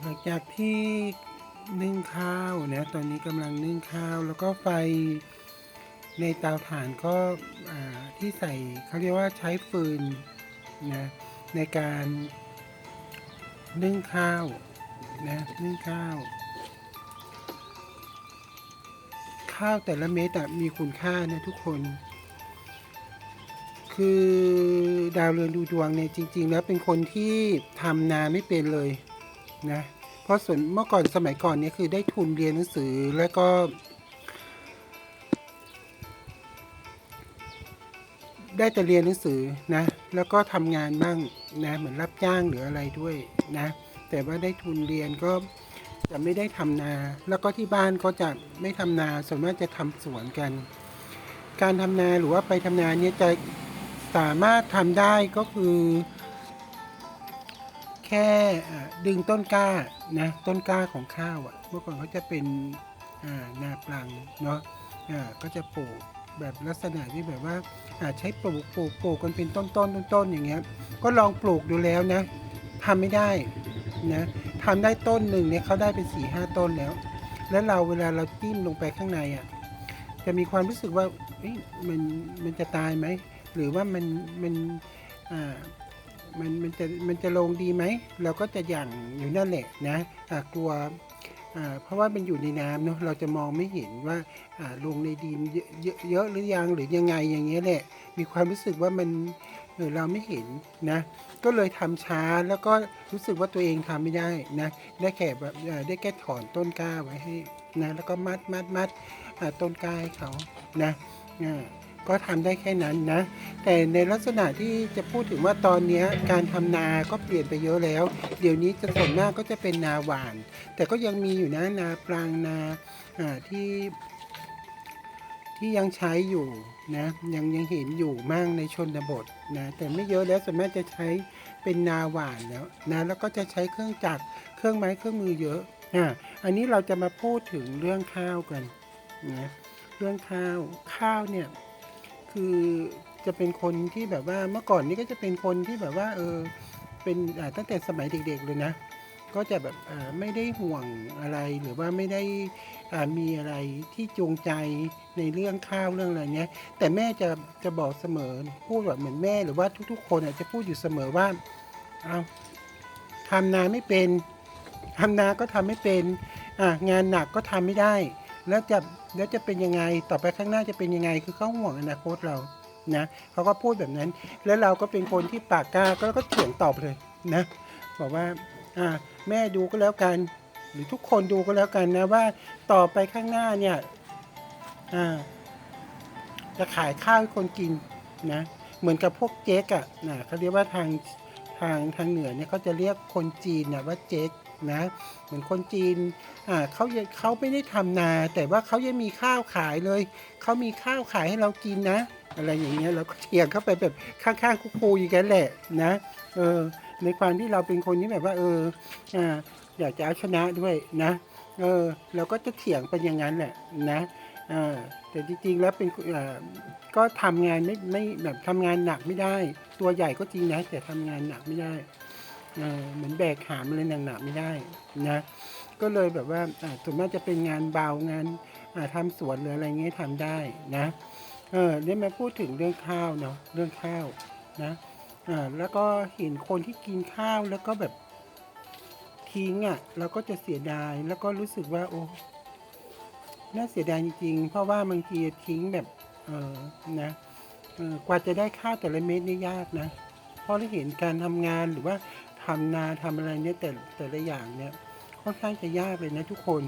หลังจากที่นึ่งข้าวนะตอนนี้กำลังนึ่งข้าวแล้วก็ไฟในเตาถ่านก็ที่ใส่เขาเรียกว่าใช้ฟืนนะในการนึ่งข้าวนะนึ่งข้าว ข้าวแต่ละเม็ดมีคุณค่านะทุกคน คือดาวเรือนดูดวงเนี่ยจริง ๆ แล้วเป็นคนที่ทำนาไม่เป็นเลย นะเพราะส่วนเมื่อก่อนสมัยก่อนเนี่ยคือได้ทุนเรียนหนังสือแล้วก็ ได้แต่เรียนหนังสือนะแล้วก็ทำงานบ้างนะเหมือนรับจ้างหรืออะไรด้วยนะแต่ว่าได้ทุนเรียนก็จะไม่ได้ทำนา แล้วก็ที่บ้านก็จะไม่ทำนาส่วนมากจะทำสวนกัน การทำนาหรือว่าไปทำนาเนี่ยจะสามารถทำได้ก็คือ ค่ดึงต้นกล้านะต้นกล้าของข้าวอะ่ะเมื่อก่อนเขาจะเป็นนาปลังเนาะก็จะปลูกแบบลักษณะที่แบบว่าใช้ปลูกปลูกปลูกกันเป็นต้นต้นต้นต้นอย่างเงี้ยก็ลองปลูกดูแล้วนะทำไม่ได้นะทำได้ต้นหนึ่งเนี่ยเขาได้เป็นสี่ห้าต้นแล้ว แล้วเราเวลาเราจิ้มลงไปข้างในอะ่ะจะมีความรู้สึกว่ามันมันจะตายไหมหรือว่ามันมันอ่า มันมันจะมันจะลงดีไหม เราก็จะหยั่งอยู่นั่นแหละนะอ่ากลัวเพราะว่ามันอยู่ในน้ำเนาะเราจะมองไม่เห็นว่าลงในดินเยอะหรือยังหรือยังไงอย่างเงี้ยแหละมีความรู้สึกว่ามันเราไม่เห็นนะก็เลยทำช้าแล้วก็รู้สึกว่าตัวเองทำไม่ได้นะได้แค่แบบได้แค่ถอนต้นกล้าไว้ให้นะแล้วก็มัดมัดมัดต้นกล้าให้เขานะก็ทำได้แค่นั้นนะ แต่ในลักษณะที่จะพูดถึงว่าตอนนี้การทำนาก็เปลี่ยนไปเยอะแล้ว เดี๋ยวนี้จะส่วนมากก็จะเป็นนาหวาน แต่ก็ยังมีอยู่นะนาปรางนาที่ที่ยังใช้อยู่นะยังยังเห็นอยู่มั่งในชนบทนะแต่ไม่เยอะแล้วส่วนมากจะใช้เป็นนาหวานแล้วนะแล้วก็จะใช้เครื่องจักรเครื่องไม้เครื่องมือเยอะอ่าอันนี้เราจะมาพูดถึงเรื่องข้าวกันนะเรื่องข้าวข้าวเนี่ยคือ จะเป็นคนที่แบบว่าเมื่อก่อนนี้ก็จะเป็นคนที่แบบว่าเออเป็นตั้งแต่สมัยเด็ก ๆ เลยนะ ก็จะแบบไม่ได้ห่วงอะไรหรือว่าไม่ได้มีอะไรที่จูงใจในเรื่องข้าวเรื่องอะไรเนี้ย แต่แม่จะจะบอกเสมอพูดแบบเหมือนแม่หรือว่าทุก ๆ คนจะพูดอยู่เสมอว่าเอาทำนาไม่เป็นทำนาก็ทำไม่เป็นงานหนักก็ทำไม่ได้ แล้วจะแล้วจะเป็นยังไงต่อไปข้างหน้าจะเป็นยังไงคือเขาห่วงอนาคตเรา นะเขาก็พูดแบบนั้น แล้วเราก็เป็นคนที่ปากกล้าก็ก็เถียงตอบเลยนะบอกว่าอ่าแม่ดูก็แล้วกัน หรือทุกคนดูก็แล้วกันนะว่าต่อไปข้างหน้าเนี่ยอ่าจะขายข้าวให้คนกินนะเหมือนกับพวกเจ๊กอะนะเขาเรียกว่าทางทางทางเหนือเนี่ยเขาจะเรียกคนจีนนะว่าเจ๊ก นะเหมือนคนจีนอ่าเขาเขาไม่ได้ทำนา แต่ว่าเขายังมีข้าวขายเลยเขามีข้าวขายให้เรากินนะ อะไรอย่างเงี้ยเราก็เถียงเข้าไปแบบข้างๆคู่ๆอย่างนั้นแหละนะเออในความที่เราเป็นคนที่แบบว่าเอออ่าอยากจะเอาชนะด้วยนะเออเราก็จะเถียงเป็นอย่างนั้นแหละนะแต่จริงๆแล้วเป็นอ่อก็ทำงานไม่ไม่แบบทำงานหนักไม่ได้ ตัวใหญ่ก็จริงนะแต่ทำงานหนักไม่ได้ เออเหมือนแบกหามอะไรหนักๆไม่ได้นะก็เลยแบบว่าอ่าส่วนมากจะเป็นงานเบางานอ่าทำสวนหรืออะไรเงี้ยทำได้นะเออได้มาพูดถึงเรื่องข้าวเนาะเรื่องข้าวนะอ่าแล้วก็เห็นคนที่กินข้าวแล้วก็แบบทิ้งอะ่ะเราก็จะเสียดายแล้วก็รู้สึกว่าโอ้น่าเสียดายจริงๆ เพราะว่าบางทีทิ้งแบบเออนะออกว่าจะได้ข้าวแต่ละเม็ดนี่ยากนะเพราะเราเห็นการทำงานหรือว่า ทำนาทำอะไรเนี่ยแต่แต่ละอย่างเนี่ยค่อนข้างจะยากเลยนะทุกคน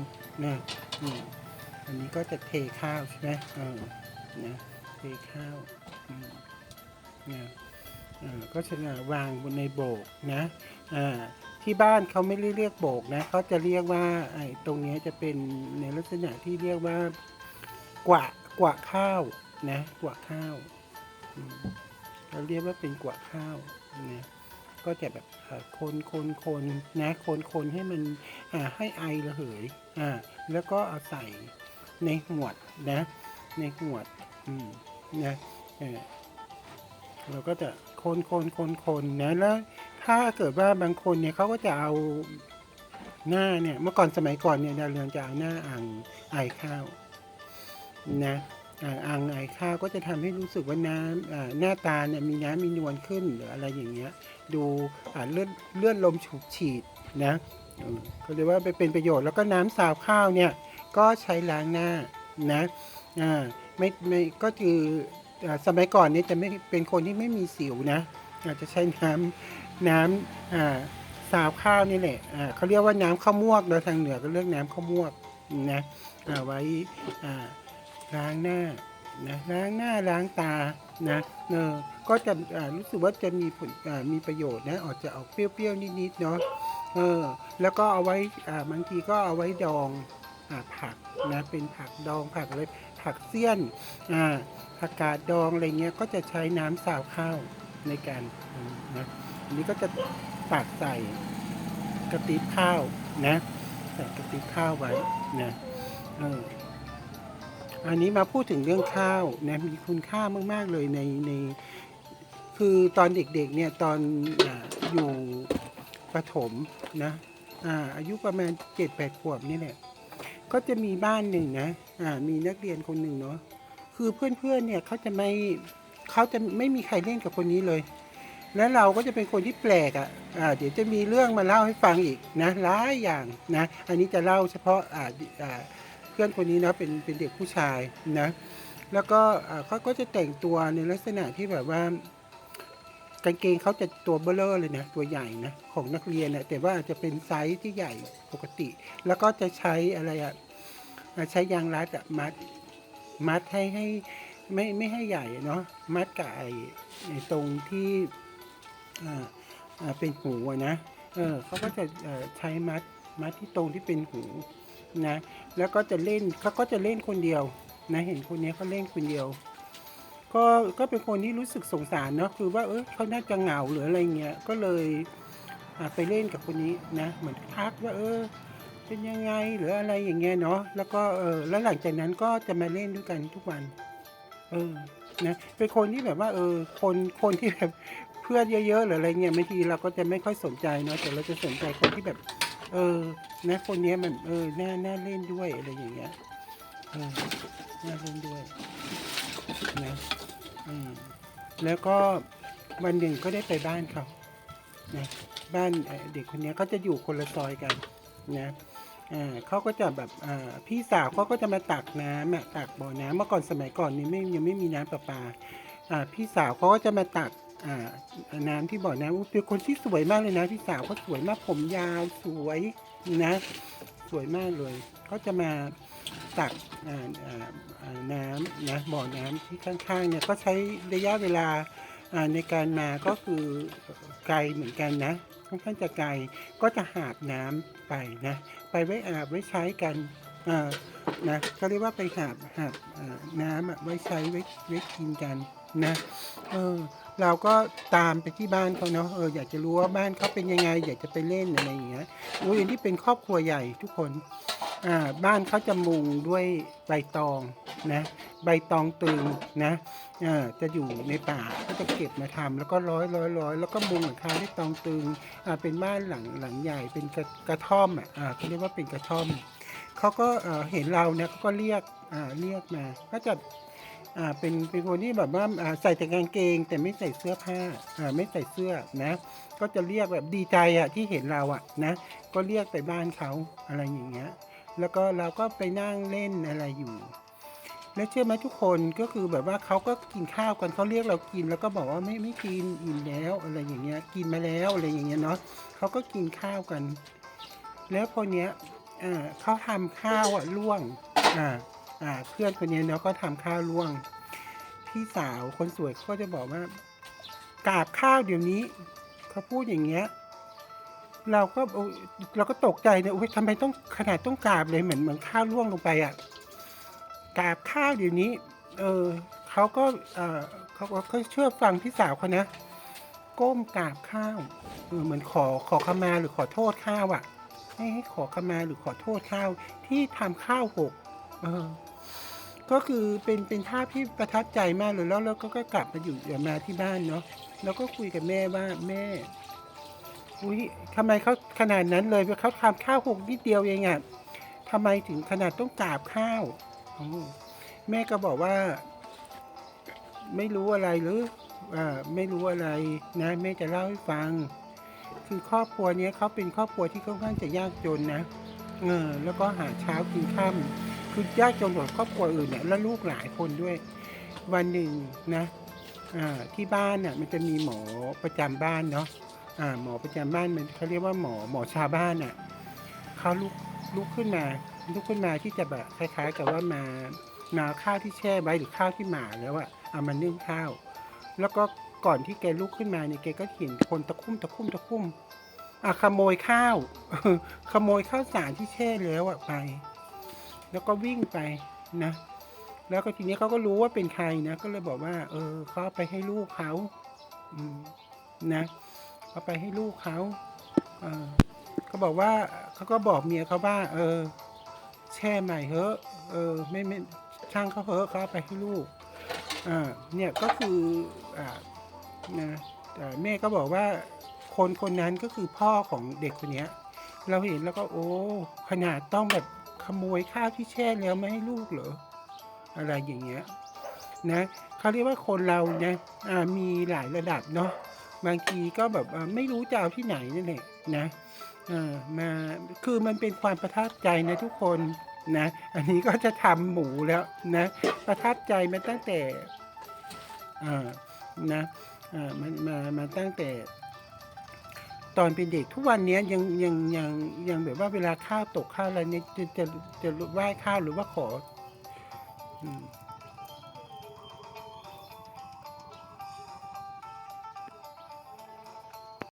นะอืมอันนี้ก็จะเทข้าวใช่ไหมเออนะเทข้าวอืมนะก็จะวางบนในโบกนะอ่าที่บ้านเขาไม่ได้เรียกโบกนะเขาจะเรียกว่าไอ้ตรงนี้จะเป็นในลักษณะที่เรียกว่ากวะกวะข้าวนะกวะข้าวเราเรียกว่าเป็นกวะข้าวนะ ก็จะแบบเอ่อคนคนคนนะคนคนให้มันให้ไอระเหยอ่าแล้วก็เอาใส่ในหวดนะ ในหวดอืมนะเออเราก็จะคนคนคนคนนะแล้วถ้าเกิดว่าบางคนเนี่ยเขาก็จะเอาหน้าเนี่ยเมื่อก่อนสมัยก่อนเนี่ยดาวเรืองจะเอาหน้าอ่างไอข้าวนะ อ่างอ่างไอข้าวก็จะทำให้รู้สึกว่าน้ำหน้าตาเนี่ยมีน้ำมีนวลขึ้นหรืออะไรอย่างเงี้ย ดูเลื่อนเลื่อนลมฉูบฉีดนะก็เรียกว่าไปเป็นประโยชน์แล้วก็น้ำสาวข้าวเนี่ยก็ใช้ล้างหน้านะอ่าไม่ไม่ก็คืออสมัยก่อนเนี่ยจะไม่เป็นคนที่ไม่มีสิวนะอาจจะใช้น้ำน้ำอ่าสาวข้าวนี่แหละอ่าเขาเรียกว่าน้ำข้าวมวกโดยทางเหนือก็เรียกน้ำข้าวมวกนะอ่าไว้อ่า ล้างหน้านะล้างหน้าล้างตานะเออก็จะรู้สึกว่าจะมีผลมีประโยชน์นะออกจะออกเปรี้ยวๆนิดๆเนาะเออแล้วก็เอาไว้อ่าบางทีก็เอาไว้ดองอผักนะเป็นผักดองผักอะไรผักเสี้ยนอ่าผักกาดดองอะไรเงี้ยก็จะใช้น้ำสาวข้าวในการนะอันนี้ก็จะตักใส่กระติบข้าวนะใส่กระติบข้าวไว้นะเออ อันนี้มาพูดถึงเรื่องข้าวนะมีคุณค่ามาก ๆ เลยในในคือตอนเด็กๆเนี่ยตอนออยู่ประถมนะอาอายุประมาณเจ็ดแปดขวบนี่แหละก็จะมีบ้านหนึ่งนะมีนักเรียนคนหนึ่งเนาะคือเพื่อนๆเนี่ยเขาจะไม่เขาจะไม่มีใครเล่นกับคนนี้เลย แล้วเราก็จะเป็นคนที่แปลกอะอ่าเดี๋ยวจะมีเรื่องมาเล่าให้ฟังอีกนะหลายอย่างนะอันนี้จะเล่าเฉพาะอ่าอ่า พื่อนคนนี้นะเป็นเป็นเด็กผู้ชายนะแล้วก็เขาก็จะแต่งตัวในลักษณะที่แบบว่ากางเกงเขาจะตัวเบลเลอร์เลยนะตัวใหญ่นะของนักเรียนนะแต่ว่าอาจจะเป็นไซส์ที่ใหญ่ปกติ แล้วก็จะใช้อะไรอะใช้ยางรัดอะมัดมัดให้ให้ไม่ไม่ให้ใหญ่เนาะมัดกับไอ้ตรงที่เป็นหูนะเออเขาก็จะใช้มัดมัดที่ตรงที่เป็นหู นะแล้วก็จะเล่นเขาก็จะเล่นคนเดียวนะเห็นคนนี้เขาเล่นคนเดียว ก็ก็เป็นคนที่รู้สึกสงสารเนาะคือว่าเออเขาน่าจะเหงาหรืออะไรเงี้ยก็เลยไปเล่นกับคนนี้นะเหมือนทักว่าเออเป็นยังไงหรืออะไรอย่างเงี้ยเนาะแล้วก็เออแล้วหลังจากนั้นก็จะมาเล่นด้วยกันทุกวัน เออนะเป็นคนที่แบบว่าเออคนคนที่แบบเพื่อนเยอะๆหรืออะไรเงี้ยบางทีเราก็จะไม่ค่อยสนใจเนาะแต่เราจะสนใจคนที่แบบ เออนะคนนี้มันเออน่าน่าเล่นด้วยอะไรอย่างเงี้ยเออน่าเล่นด้วยนะอืมแล้วก็วันหนึ่งก็ได้ไปบ้านเขานะบ้านเด็กคนนี้ก็จะอยู่คนละซอยกันนะอ่าเขาก็จะแบบอ่าพี่สาวเขาก็จะมาตักน้ำตักบ่อน้ำเมื่อก่อนสมัยก่อนนี่ไม่ยังไม่มีน้ำประปาอ่าพี่สาวเขาก็จะมาตัก น้ำที่บ่อน้ำอุ๊ยเป็นคนที่สวยมากเลยนะพี่สาวเขาสวยมากผมยาวสวยนะ สวยมากเลยเขาจะมาตักน้ำนะบ่อน้ำที่ข้างๆเนี่ยก็ใช้ระยะเวลาในการมาก็คือไกลเหมือนกันนะค่อนข้างจะไกลก็จะหาบน้ำไปนะไปไว้อาบไว้ใช้กันนะเขาเรียกว่าไปหาบหาบน้ำไว้ใช้ไว้ไว้กินกันนะเออ เราก็ตามไปที่บ้านเขาเนาะเอออยากจะรู้ว่าบ้านเขาเป็นยังไง อยากจะไปเล่นอะไรอย่างเงี้ยโอ้ยอันนี้เป็นครอบครัวใหญ่ทุกคนอ่าบ้านเขาจะมุงด้วยใบตองนะใบตองตึงนะอ่าจะอยู่ในป่าก็จะเก็บมาทำแล้วก็ร้อยร้อยร้อยแล้วก็มุงหลังคาด้วยตองตึงอ่าเป็นบ้านหลังหลังใหญ่เป็นกระกระท่อมอะอ่าเขาเรียกว่าเป็นกระท่อมเขาก็เอ่อเห็นเราเนี่ยเขาก็เรียกอ่าเรียกมาก็จะ อ่าเป็นเป็นคนที่แบบว่าอ่าใส่แต่กางเกง แต่ไม่ใส่เสื้อผ้าอ่าไม่ใส่เสื้อนะ ก็จะเรียกแบบดีใจอะที่เห็นเราอะนะ ก็เรียกไปบ้านเขาอะไรอย่างเงี้ย แล้วก็เราก็ไปนั่งเล่นอะไรอยู่ แล้วเชื่อไหมทุกคนก็คือแบบว่าเขาก็กินข้าวกันเขาเรียกเรากิน แล้วก็บอกว่าไม่ไม่กินอิ่มแล้วอะไรอย่างเงี้ย กินมาแล้วอะไรอย่างเงี้ยเนาะเขาก็กินข้าวกัน แล้วพอเนี้ยอ่าเขาทำข้าวอะล่วงอ่า เพื่อนคนนี้เนาะก็ทำข้าวล่วง พี่สาวคนสวยก็จะบอกว่ากราบข้าวเดี๋ยวนี้ เขาพูดอย่างเงี้ย เราก็เราก็ตกใจเนี่ยโอ้ยทำไมต้องขนาดต้องกราบเลยเหมือนเหมือนข้าวล่วงลงไปอะกราบข้าวเดี๋ยวนี้ เออเขาก็เออเขาก็เขาเชื่อฟังพี่สาวเขานะก้มกราบข้าวเหมือนขอขอขมาหรือขอโทษข้าวอะให้ให้ขอขมาหรือขอโทษข้าวที่ทำข้าวหกเออ ก็คือเป็นเป็นภาพที่ประทับใจมากเลยแล้วเราก็ก็กลับมาอยู่เดี๋ยวมาที่บ้านเนาะแล้วก็คุยกับแม่ว่าแม่อุ้ยทำไมเขาขนาดนั้นเลยเขาทำข้าวหกนิดเดียวเองอะทำไมถึงขนาดต้องกราบข้าวแม่ก็บอกว่า ไม่รู้อะไรหรืออ่าไม่รู้อะไรนะแม่จะเล่าให้ฟัง คือครอบครัวนี้เขาเป็นครอบครัวที่ค่อนข้างจะยากจนนะเออแล้วก็หาเช้ากินค่ำ คือยากจนกว่าครอบครัวอื่นเนี่ยแล้วลูกหลายคนด้วย วันหนึ่งนะที่บ้านน่ะมันจะมีหมอประจำบ้านเนาะหมอประจำบ้านมันเขาเรียกว่าหมอหมอชาวบ้านน่ะเขาลุกลุกขึ้นมาลุกขึ้นมาที่จะแบบคล้ายๆกับว่ามามาเอาข้าวที่แช่ไว้หรือข้าวที่หมาแล้วอะเอามานึ่งข้าว แล้วก็ก่อนที่แกลุกขึ้นมาเนี่ยแกก็เห็นคนตะคุ่มตะคุ่มตะคุ่มอะขโมยข้าวขโมยข้าวสารที่แช่แล้วอะไป แล้วก็วิ่งไปนะ แล้วก็ทีนี้เขาก็รู้ว่าเป็นใครนะ ก็เลยบอกว่า เออเขาไปให้ลูกเขาอืมนะเอาไปให้ลูกเขาเออเขาบอกว่าเขาก็บอกเมียเขาว่า เออ แช่ใหม่เถอะเออ ไม่ไม่ช่างเขาเถอะเขาไปให้ลูกอ่าเนี่ยก็คืออ่านะแต่แม่ก็บอกว่าคนคนนั้นก็คือพ่อของเด็กคนนี้เราเห็นแล้วก็โอ้ขนาดต้องแบบ ขโมยข้าวที่แช่แล้วไม่ให้ลูกเหรออะไรอย่างเงี้ยนะเขาเรียกว่าคนเรานะอ่ามีหลายระดับเนาะบางทีก็แบบไม่รู้จะเอาที่ไหนนั่นแหละนะมาคือมันเป็นความประทับใจนะทุกคนนะอันนี้ก็จะทำหมูแล้วนะประทับใจมาตั้งแต่อ่านะอ่ามันมามาตั้งแต่ ตอนเป็นเด็กทุกวันนี้ยยังยังยังยังแบบว่าเวลาข้าวตกข้าวอะไรเนี่ยจะจะจะไหว้ข้าวหรือว่าขอ อืม